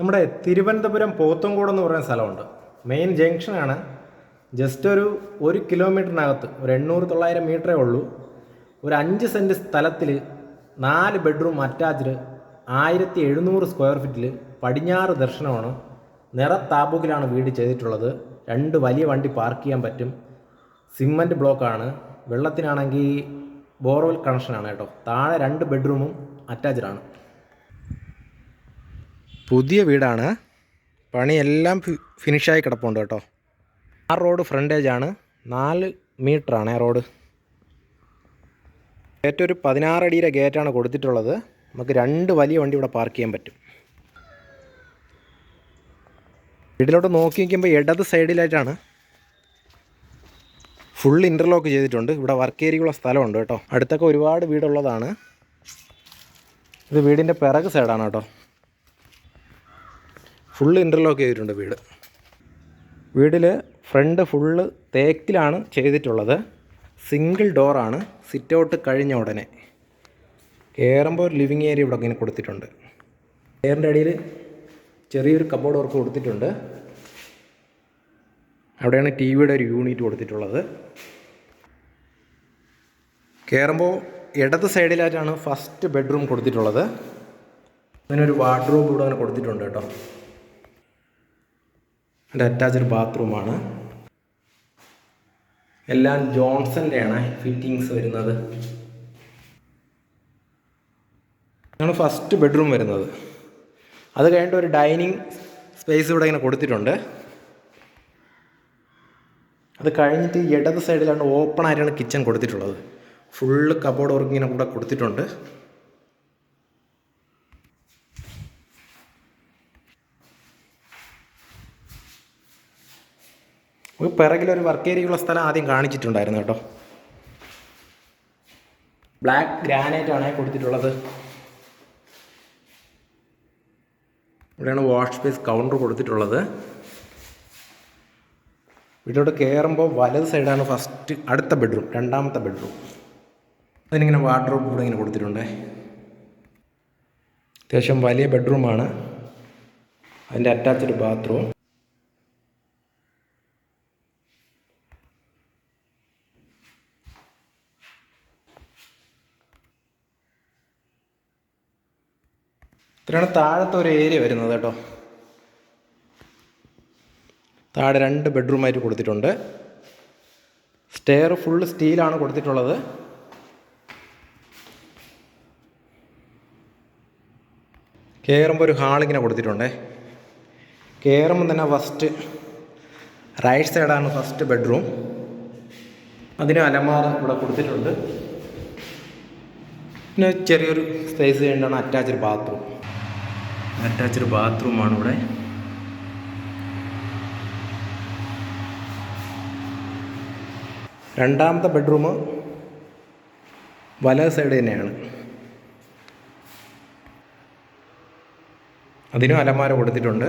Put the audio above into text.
നമ്മുടെ തിരുവനന്തപുരം പോത്തങ്കോട് എന്ന് പറയുന്ന സ്ഥലമുണ്ട്. മെയിൻ ജംഗ്ഷനാണ് ജസ്റ്റ് ഒരു ഒരു കിലോമീറ്ററിനകത്ത് ഒരു എണ്ണൂറ് തൊള്ളായിരം മീറ്ററേ ഉള്ളൂ. ഒരു അഞ്ച് സെന്റ് സ്ഥലത്തിൽ നാല് ബെഡ്റൂം അറ്റാച്ച്ഡ് ആയിരത്തി എഴുന്നൂറ് സ്ക്വയർ ഫീറ്റിൽ പടിഞ്ഞാറ് ദർശനമാണ്. നിറത്താബൂക്കിലാണ് വീട് ചെയ്തിട്ടുള്ളത്. രണ്ട് വലിയ വണ്ടി പാർക്ക് ചെയ്യാൻ പറ്റും. സിമന്റ് ബ്ലോക്കാണ് വെള്ളത്തിനാണെങ്കിൽ ബോർവെൽ കണക്ഷനാണ് കേട്ടോ. താഴെ രണ്ട് ബെഡ്റൂമും അറ്റാച്ച്ഡ് ആണ്. പുതിയ വീടാണ്. പണിയെല്ലാം ഫിനിഷായി കിടപ്പുണ്ട് കേട്ടോ. ആ റോഡ് ഫ്രണ്ടേജ് ആണ് നാല് മീറ്ററാണ് ആ റോഡ്. ഗേറ്റ് ഒരു പതിനാറടിയിലെ ഗേറ്റാണ് കൊടുത്തിട്ടുള്ളത്. നമുക്ക് രണ്ട് വലിയ വണ്ടി ഇവിടെ പാർക്ക് ചെയ്യാൻ പറ്റും. വീട്ടിലോട്ട് നോക്കി നിൽക്കുമ്പോൾ ഇടത് സൈഡിലായിട്ടാണ്. ഫുൾ ഇന്റർലോക്ക് ചെയ്തിട്ടുണ്ട്. ഇവിടെ വർക്ക് ഏരിയയുള്ള സ്ഥലമുണ്ട് കേട്ടോ. അടുത്തൊക്കെ ഒരുപാട് വീടുള്ളതാണ്. ഇത് വീടിന്റെ പിറക് സൈഡാണ് കേട്ടോ. ഫുള്ള് ഇന്റർലോക്ക് ചെയ്തിട്ടുണ്ട് വീട്. വീടിൽ ഫ്രണ്ട് ഫുള്ള് തേക്കിലാണ് ചെയ്തിട്ടുള്ളത്. സിംഗിൾ ഡോറാണ് സിറ്റ് ഔട്ട് കഴിഞ്ഞ ഉടനെ. കയറുമ്പോൾ ഒരു ലിവിങ് ഏരിയ ഇവിടെ ഇങ്ങനെ കൊടുത്തിട്ടുണ്ട്. എയറിന്റെ അടിയിൽ ചെറിയൊരു കബോർഡ് വർക്ക് കൊടുത്തിട്ടുണ്ട്. അവിടെയാണ് ടി വിയുടെ ഒരു യൂണിറ്റ് കൊടുത്തിട്ടുള്ളത്. കയറുമ്പോൾ ഇടത് സൈഡിലായിട്ടാണ് ഫസ്റ്റ് ബെഡ്റൂം കൊടുത്തിട്ടുള്ളത്. അതിനൊരു വാർഡ്രോബ് ഇവിടെ അങ്ങനെ കൊടുത്തിട്ടുണ്ട് കേട്ടോ. അതിന്റെ അറ്റാച്ച്ഡ് ബാത്റൂമാണ് എല്ലാം ജോൺസന്റെയാണ് ഫിറ്റിങ്സ് വരുന്നത്. ഇതാണ് ഫസ്റ്റ് ബെഡ്റൂം വരുന്നത്. അത് കഴിഞ്ഞിട്ട് ഒരു ഡൈനിങ് സ്പേസ് ഇവിടെ ഇങ്ങനെ കൊടുത്തിട്ടുണ്ട്. അത് കഴിഞ്ഞിട്ട് ഇടത് സൈഡിലാണ് ഓപ്പൺ ആയിട്ടാണ് കിച്ചൺ കൊടുത്തിട്ടുള്ളത്. ഫുള്ള് കബോർഡ് വർക്ക് കൂടെ കൊടുത്തിട്ടുണ്ട്. ഒരു പിറകിലൊരു വർക്ക് ഏരിയയുള്ള സ്ഥലം ആദ്യം കാണിച്ചിട്ടുണ്ടായിരുന്നു കേട്ടോ. ബ്ലാക്ക് ഗ്രാനൈറ്റ് ആണ് കൊടുത്തിട്ടുള്ളത്. ഇവിടെയാണ് വാഷ് സ്പേസ് കൗണ്ടർ കൊടുത്തിട്ടുള്ളത്. വീട്ടിലോട്ട് കയറുമ്പോൾ വലത് സൈഡാണ് ഫസ്റ്റ് അടുത്ത ബെഡ്റൂം രണ്ടാമത്തെ ബെഡ്റൂം അതിനിങ്ങനെ വാർഡ്രോബ് കൂടെ ഇങ്ങനെ കൊടുത്തിട്ടുണ്ട്. അത്യാവശ്യം വലിയ ബെഡ്റൂമാണ് അതിന്റെ അറ്റാച്ച്ഡ് ബാത്റൂം ഇത്രയാണ് താഴത്തെ ഒരു ഏരിയ വരുന്നത് കേട്ടോ. താഴെ രണ്ട് ബെഡ്റൂമായിട്ട് കൊടുത്തിട്ടുണ്ട്. സ്റ്റെയർ ഫുള്ള് സ്റ്റീലാണ് കൊടുത്തിട്ടുള്ളത്. കയറുമ്പോൾ ഒരു ഹാളിങ്ങനെ കൊടുത്തിട്ടുണ്ടേ. കയറുമ്പോൾ തന്നെ ഫസ്റ്റ് റൈറ്റ് സൈഡാണ് ഫസ്റ്റ് ബെഡ്റൂം അതിന് അലമാറ ഇവിടെ കൊടുത്തിട്ടുണ്ട്. പിന്നെ ചെറിയൊരു സ്പേസ് കഴിഞ്ഞാണ് അറ്റാച്ച്ഡ് ബാത്റൂം അറ്റാച്ച്ഡ് ബാത്റൂമാണ് ഇവിടെ. രണ്ടാമത്തെ ബെഡ്റൂം വല സൈഡ് തന്നെയാണ്. അതിനും അലമാര കൊടുത്തിട്ടുണ്ട്.